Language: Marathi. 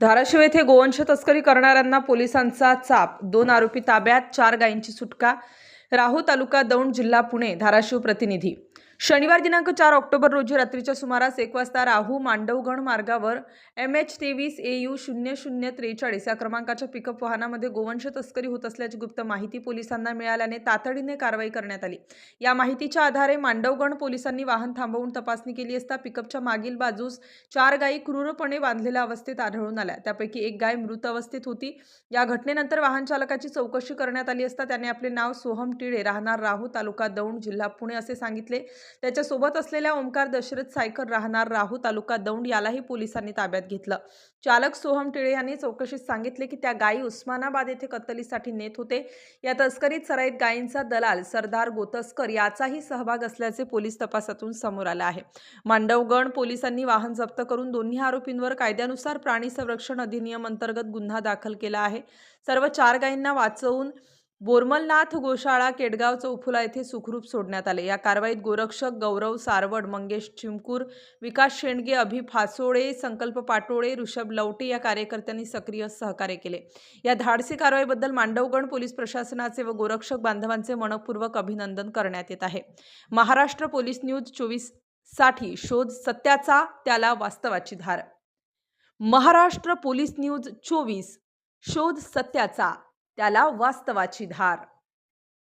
धाराशिव येथे गोवंश तस्करी करणाऱ्यांना पोलिसांचा चाप. दोन आरोपी ताब्यात चार गायींची सुटका. राहू तालुका दौंड जिल्हा पुणे धाराशिव प्रतिनिधी. शनिवार दिनांक चार ऑक्टोबर रोजी रात्रीच्या सुमारास एक वाजता राहू मांडवगण मार्गावर एम एच तेवीस ए यू शून्य शून्य त्रेचाळीस या क्रमांकाच्या पिकअप वाहनामध्ये गोवंश तस्करी होत असल्याची गुप्त माहिती पोलिसांना मिळाल्याने तातडीने कारवाई करण्यात आली. या माहितीच्या आधारे मांडवगण पोलिसांनी वाहन थांबवून तपासणी केली असता पिकअपच्या मागील बाजूस चार गायी क्रूरपणे बांधलेल्या अवस्थेत आढळून आल्या. त्यापैकी एक गाय मृत अवस्थेत होती. या घटनेनंतर वाहन चालकाची चौकशी करण्यात आली असता त्याने आपले नाव सोहम टिळे राहणार राहू तालुका दौंड जिल्हा पुणे असे सांगितले. त्याच्यासोबत असलेल्या ओंकार दशरथ सायकर राहणार राहू तालुका दौंड यालाही पोलिसांनी ताब्यात घेतलं. चालक सोहम टिळे यांनी चौकशीत सांगितले की त्या गायी उस्मानाबाद येथे कत्तलीसाठी नेत होते. या तस्करीत सराईत गायींचा दलाल सरदार गोतस्कर याचाही सहभाग असल्याचे पोलीस तपासातून समोर आलं आहे. मांडवगण पोलिसांनी वाहन जप्त करून दोन्ही आरोपींवर कायद्यानुसार प्राणी संरक्षण अधिनियम अंतर्गत गुन्हा दाखल केला आहे. सर्व चार गायींना वाचवून बोरमलनाथ गोशाळा केडगाव चौफुला येथे सुखरूप सोडण्यात आले. या कारवाईत गोरक्षक गौरव सारवड मंगेश चिमकूर विकास शेंडगे अभि फासोळे संकल्प पाटोळे ऋषभ लवटे या कार्यकर्त्यांनी सक्रिय सहकार्य केले. या धाडसी कारवाईबद्दल मांडवगण पोलीस प्रशासनाचे व गोरक्षक बांधवांचे मनपूर्वक अभिनंदन करण्यात येत आहे. महाराष्ट्र पोलीस न्यूज चोवीससाठी शोध सत्याचा त्याला वास्तवाची धार. महाराष्ट्र पोलीस न्यूज चोवीस शोध सत्याचा. त्याला वास्तवाची धार.